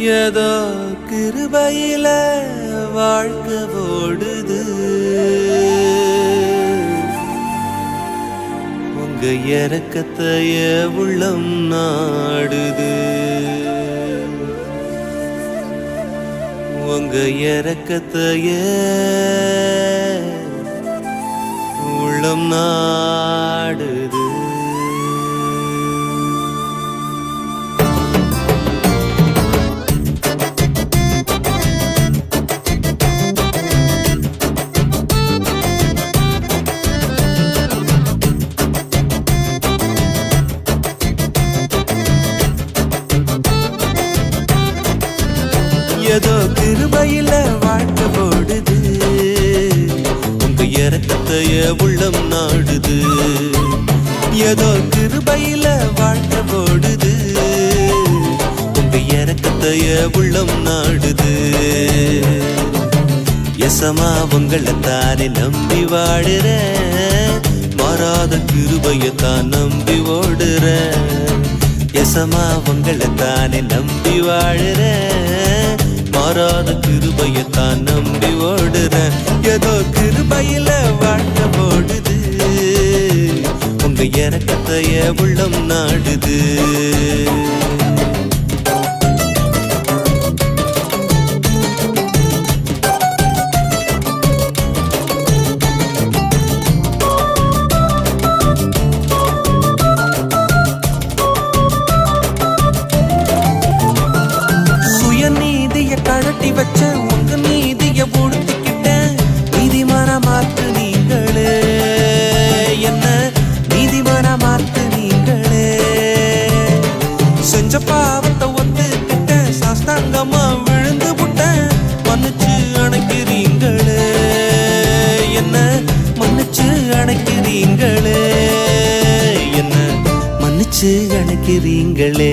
ஏதோ கிருபையில வாழ்க்கை ஓடுது. உங்க இறக்கத்தைய உள்ளம் நாடுது. உங்க இறக்கத்தைய உள்ளம் நாடுது. இறக்கத்தைய உள்ளம் நாடுது. ஏதோ கிருபையில வாழ்க்கை போடுது. உங்க இறக்கத்தைய உள்ளம் நாடுது. எசமா உங்களை தானே நம்பி வாடுற மாறாத கிருபையத்தான் நம்பி ஓடுற எசமா உங்களை தானே நம்பி வாழுற மாறாத கிருபையத்தான் நம்பி ஓடுறேன் ஏதோ கிருபையில வாழ்க்கை போடுது. உங்க இறக்கத்தைய உள்ளம் நாடுது. வச்ச உங்க நீதிய உடுத்திக்கிட்டேன். நீதிமான மாத்து நீங்களே. என்ன? நீதிமான மாத்து நீங்களே. செஞ்ச பாவத்தை ஒத்துக்கிட்டேன். சாஸ்தாங்கமா விழுந்து விட்டேன் மன்னிச்சு அணைக்கிறீங்களே. என்ன? மன்னிச்சு அணைக்கிறீங்களே. என்ன? மன்னிச்சு அணைக்கிறீங்களே.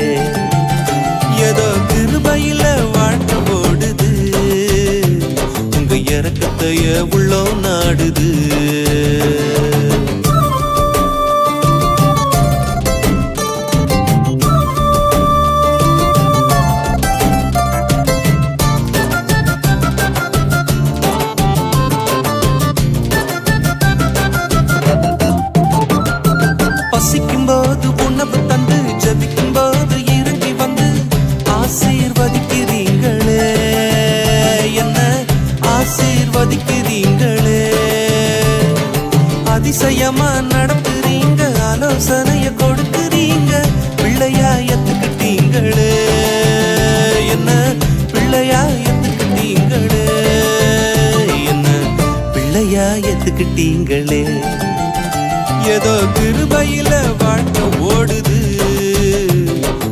கையில வாழ்க்கை ஓடுது.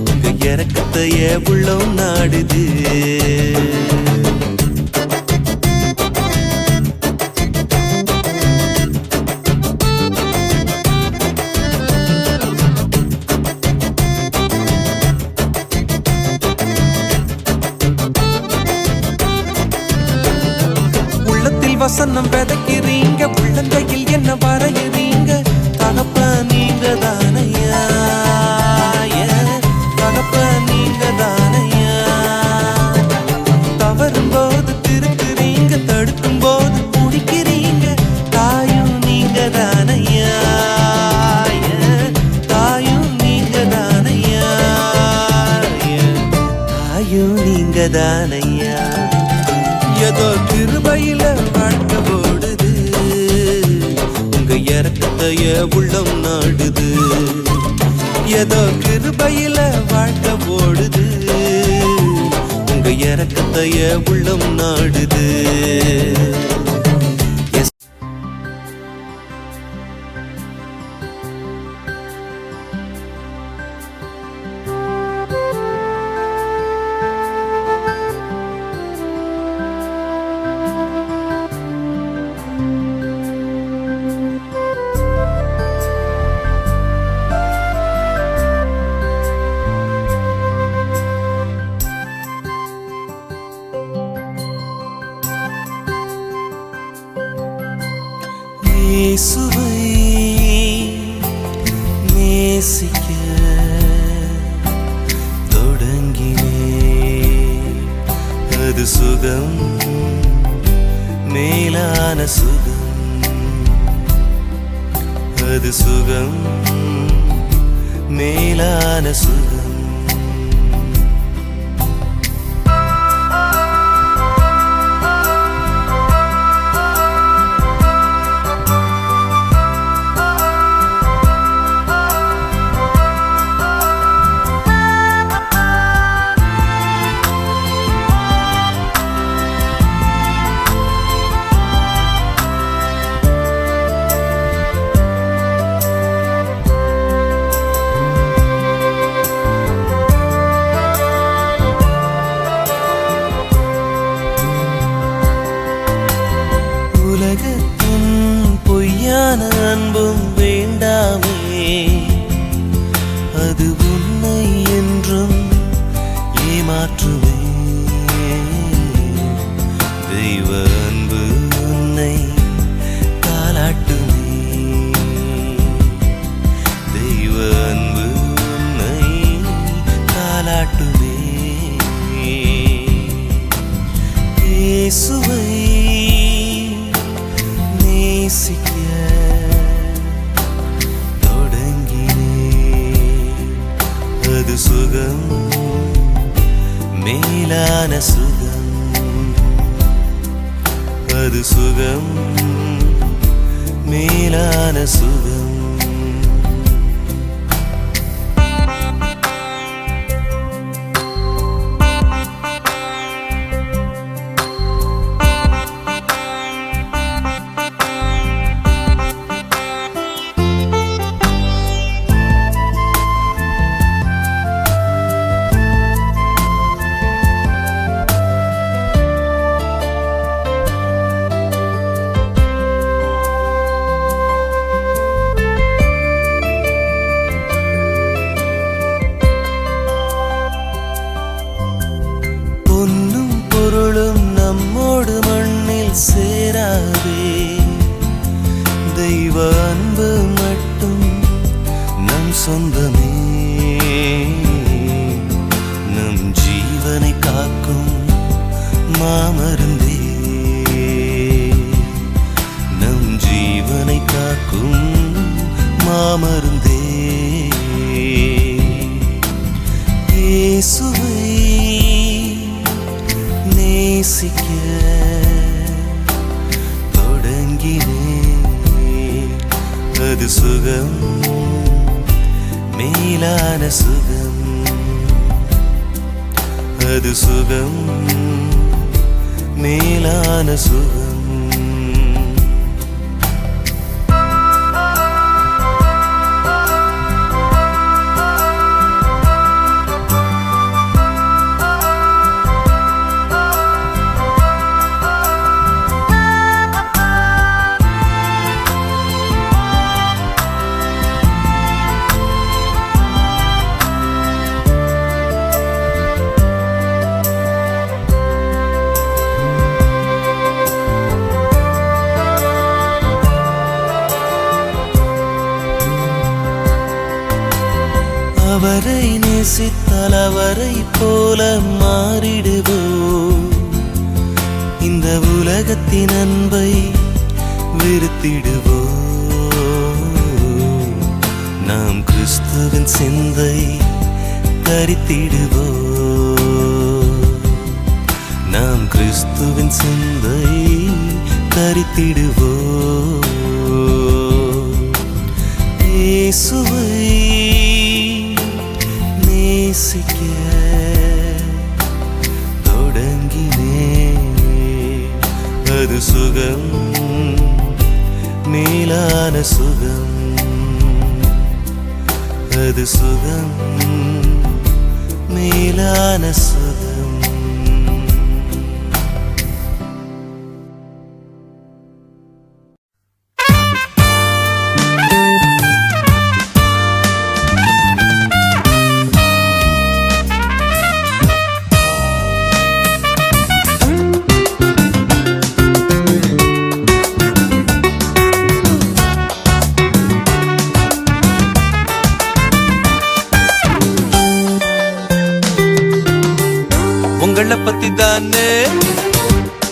உங்க இறக்கத்தைய உள்ளம் நாடுது. வசனம் விதைக்கிறீங்க. உள்ளங்கையில் என்ன வரையறீங்க? நீங்க தானையா தகப்ப நீங்க தானையா தவறும் போது திருத்துறீங்க தடுக்கும் போது குடிக்கிறீங்க. தாயும் நீங்க தானையா தாயும் நீங்க தானையா தாயும் நீங்க தானையா ஏதோ கிருபையில இறக்கத்தைய உள்ளம் நாடுது. ஏதோ கிருபையில வாழ்க்கை ஓடுது. உங்க இறக்கத்தைய உள்ளம் நாடுது. இயேசுவை நேசிக்க தொடங்கினே அது சுகம் மேலான சுகம். அது சுகம் மேலான சுகம். கிறிஸ்துவின் சிந்தை தரித்திடுவோ. இயேசுவை நேசிக்க தொடங்கினே அது சுகம் மேலான சுகம். அது சுகம் மேலான சுகம்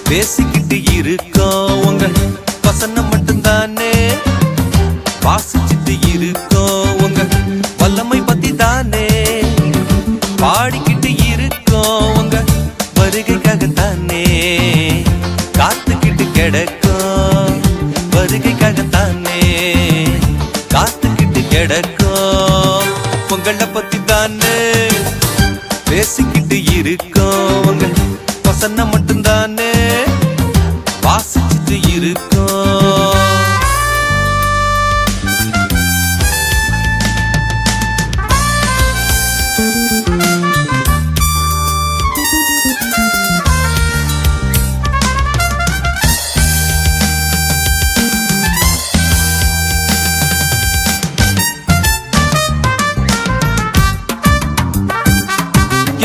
பேசிக்கிட்டு இருக்கா உங்க வசனம்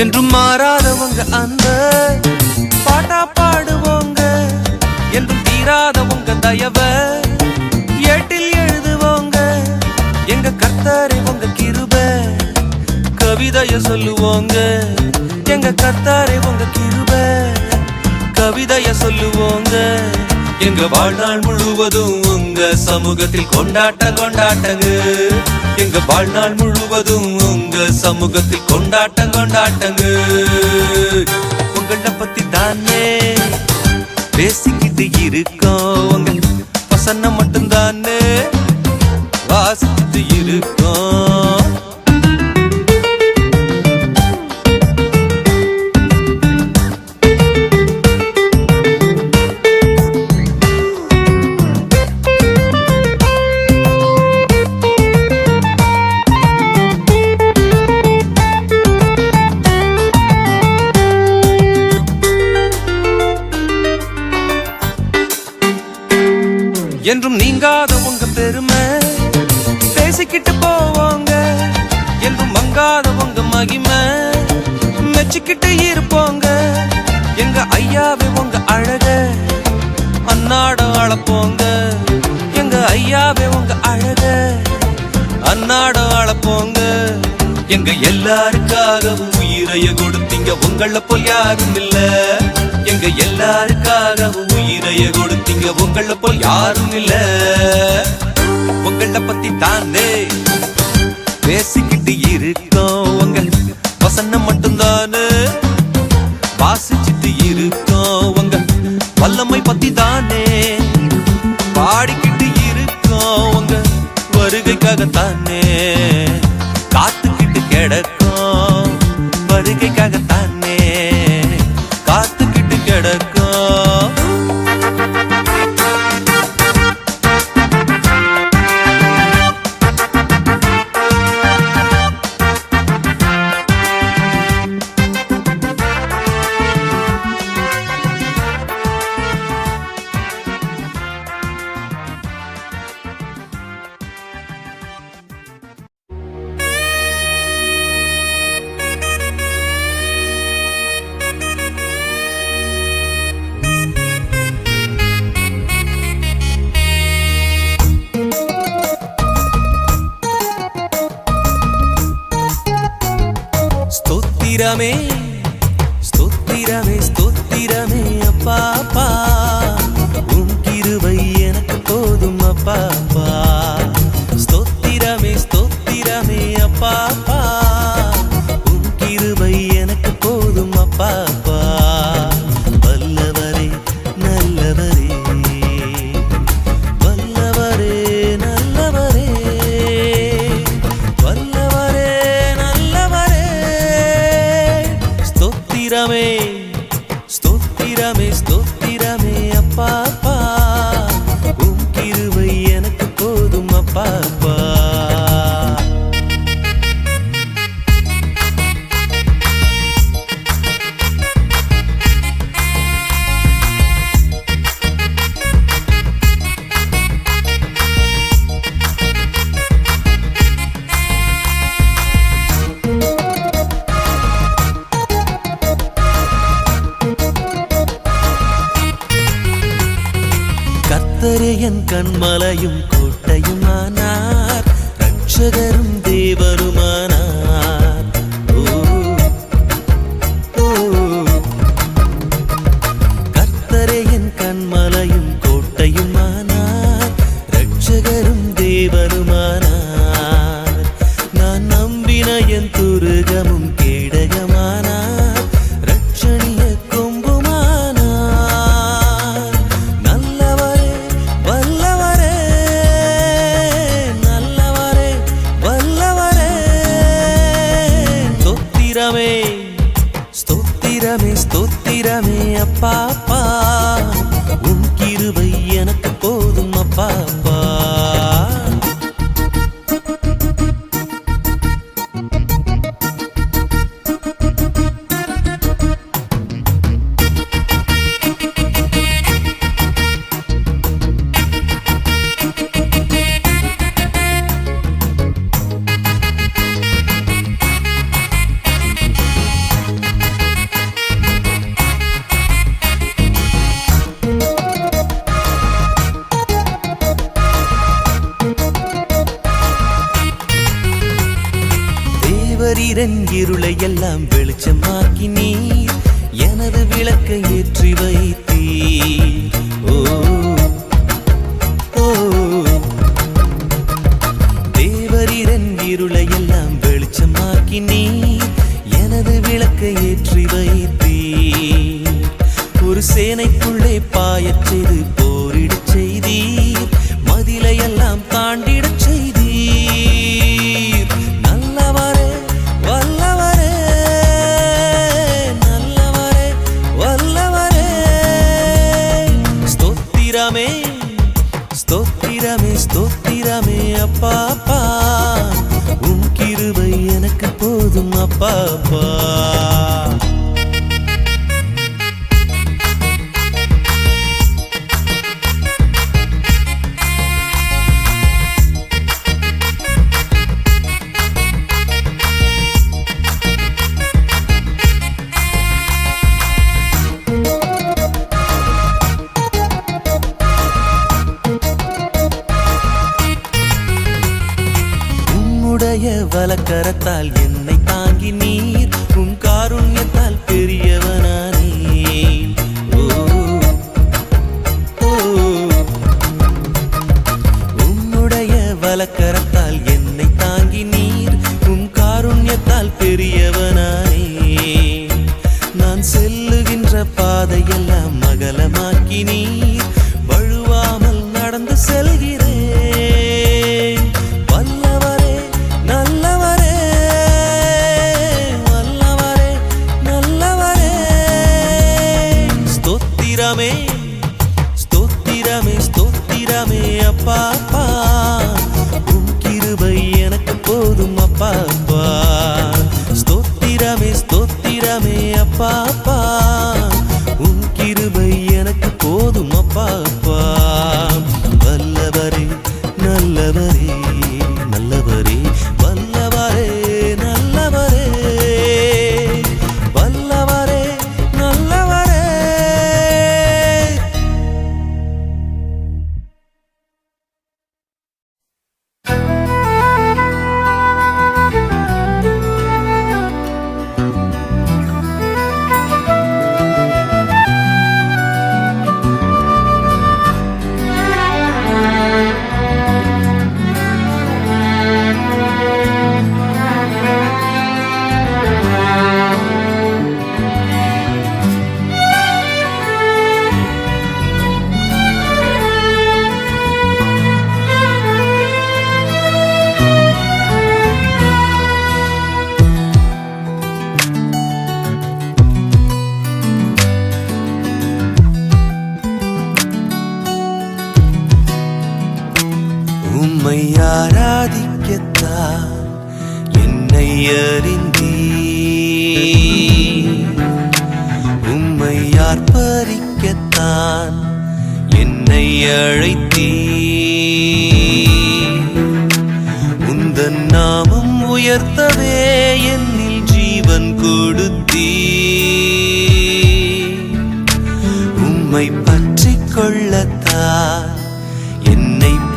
என்றும் மாறாதவங்க அந்த பாட்டா பாடுவோங்க. என்றும் தீராதவங்க தயவ ஏட்டில் எழுதுவோங்க. எங்க கர்த்தரை உங்க கிருப கவிதைய சொல்லுவோங்க. எங்க கர்த்தரை உங்க கிருப கவிதைய சொல்லுவோங்க. எங்க வாழ்நாள் முழுவதும் உங்க சமூகத்தில் கொண்டாட்ட கொண்டாட்டங்க. எங்க வாழ்நாள் முழுவதும் உங்க சமூகத்தில் கொண்டாட்டம் கொண்டாட்டங்க. உங்களை பத்தி தானே பேசிக்கிட்டு இருக்கோம். உங்க மட்டும்தான் எங்க எல்லாருக்காகவும் உயிரைய கொடுத்தீங்க. உங்கள போல் யாரும் இல்ல. எங்க எல்லாருக்காகவும் உயிரைய கொடுத்தீங்க. உங்கள போல் யாரும் இல்ல. உங்கள பத்தி தானே பேசிக்கிட்டு இருக்கோம். உங்க வசனம் மட்டும்தானே வாசிச்சுட்டு இருக்கோம். உங்க வல்லமை பத்தி தானே பாடிக்கிட்டு இருக்கோம். உங்க வருகைக்காகத்தான் ஸ்தோத்திரமே மலையும் வெளிச்சமாக்கி நீர். எனது விளக்கை ஏற்றி வைத்தீர். ஓ ஓ. தேவரின் இருளை எல்லாம் வெளிச்சமாக்கி நீர். எனது விளக்கை ஏற்றி வைத்தீர். ஒரு சேனைக்குள்ளே பாயச் செய்து பாப்பா. வலக்கரத்தால் என் ஸ்தோத்திரமே ஸ்தோத்திரமே ஸ்தோத்திரமே அப்பா அப்பா.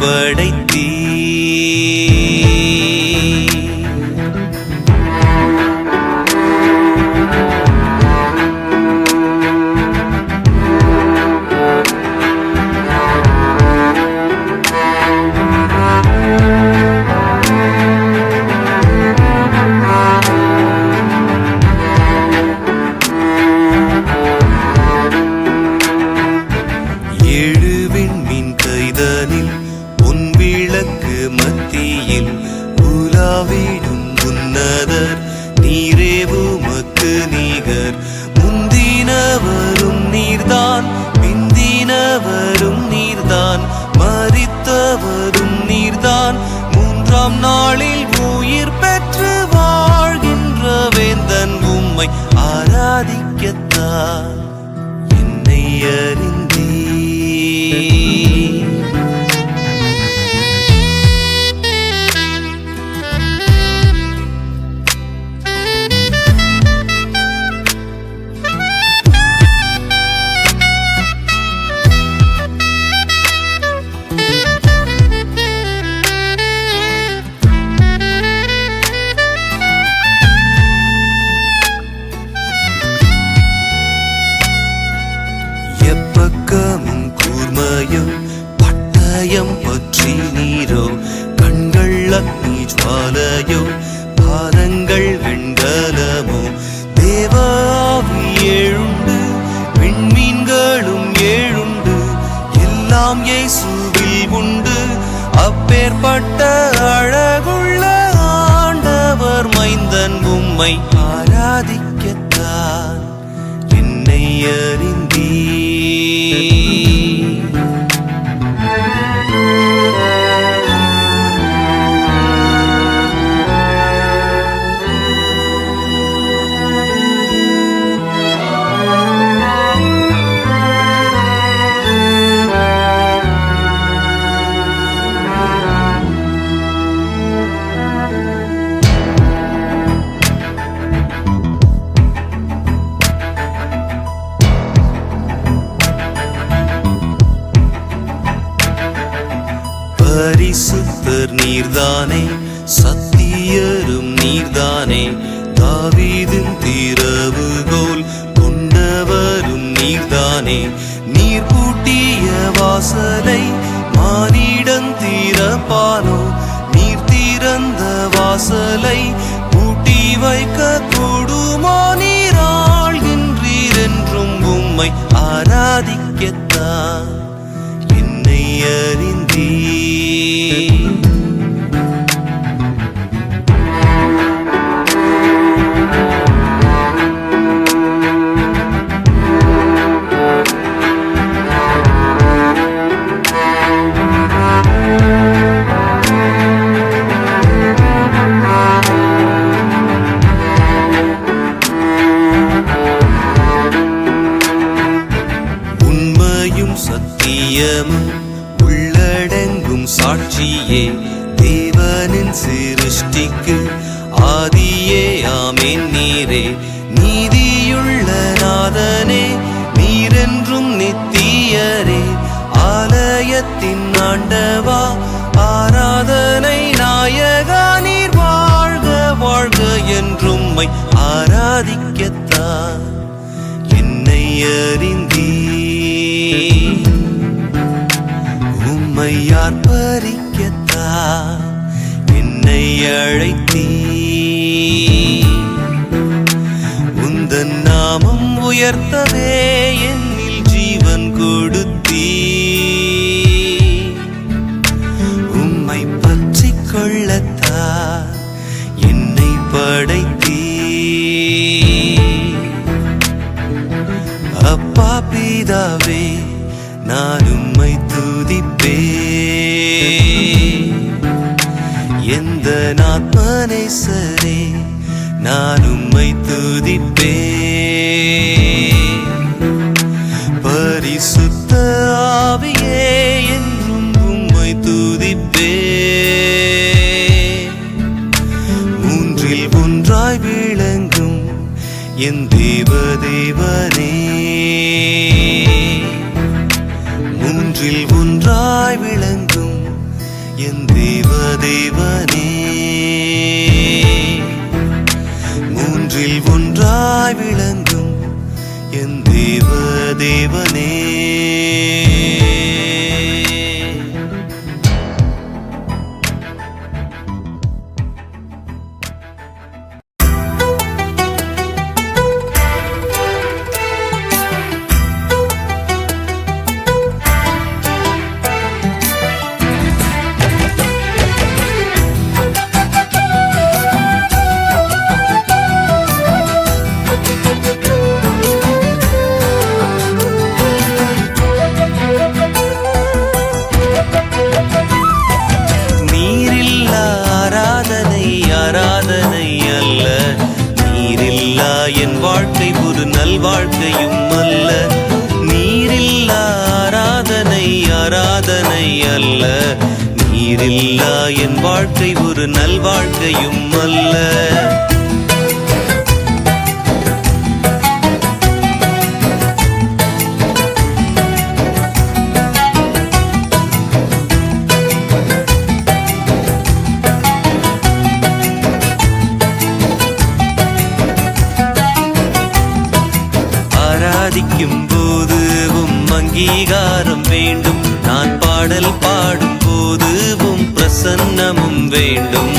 படைத்தீ ஆராதிக்கத்தான் என்னை அறி உம்மை வாசலை மானிடன் திறப்பானோ நீர் தீரந்த வாசலை பூட்டி வைக்க கூடுமோ? நீர் ஆள்கின்றீர் என்றும் உம்மை ஆராதிக்கத்தான். என்னை அறிந்தீர். நீரே நீதியுள்ள நாதனே நீரென்றும் நித்தியரே. ஆலயத்தின் ஆண்டவா ஆராதனை நாயகா நீர் வாழ்க வாழ்க என்றும்மை ஆராதிக்கத்தான் என்னை அறிந்தீ உம்மை ஆர்ப்பரிக்கத்தா என்னை அழைத்தீ உயர்த்தவே என்னில் ஜீவன் கொடுத்தீ உம்மை பற்றி கொள்ளத்தா என்னை படைத்தீ அப்பா பீதாவே நான் உம்மை துதிப்பே எந்த நாத்மனை சரே நான் உம்மை துதிப்பே தேவனே. மூன்றில் ஒன்றாய் விளங்கும் என் தேவ தேவனே. மூன்றில் ஒன்றாய் விளங்கும் அங்கீகாரம் வேண்டும். நான் பாடல் பாடும் போது உம் பிரசன்னமும் வேண்டும்.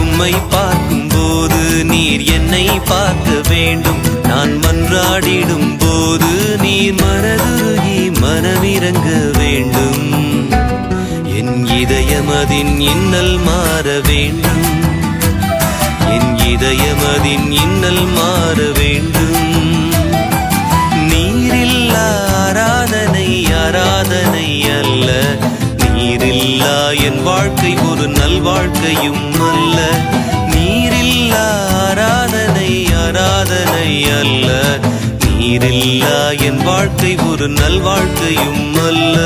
உம்மை பார்க்கும் போது நீர் என்னை பார்க்க வேண்டும். நான் மன்றாடிடும் போது நீர் மனதுருகி மனமிறங்க வேண்டும். என் இதயமதின் இன்னல் மாற வேண்டும். என் இதயமதின் இன்னல் நீரில்லா என் வாழ்க்கை ஒரு நல்வாழ்க்கையும் அல்ல. நீரில்லா ஆராதனை ஆராதனை அல்ல. நீரில்லா என் வாழ்க்கை ஒரு நல்வாழ்க்கையும் அல்ல.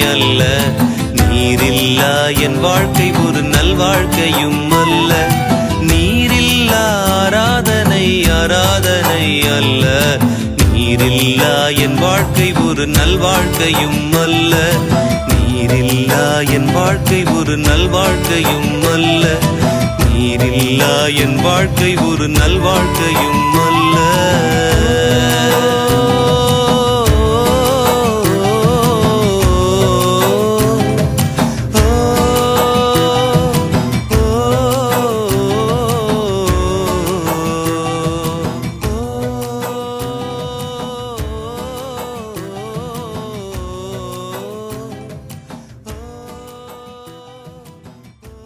அல்ல நீரில்லா என் வாழ்க்கை ஒரு நல் வாழ்க்கையும் அல்ல. நீரில்லா ஆராதனை ஆராதனை அல்ல. நீரில்லா என் வாழ்க்கை ஒரு நல் வாழ்க்கையும் அல்ல. நீரில்லா என் வாழ்க்கை ஒரு நல் வாழ்க்கையும் அல்ல. நீரில்லா என் வாழ்க்கை ஒரு நல் வாழ்க்கையும் அல்ல.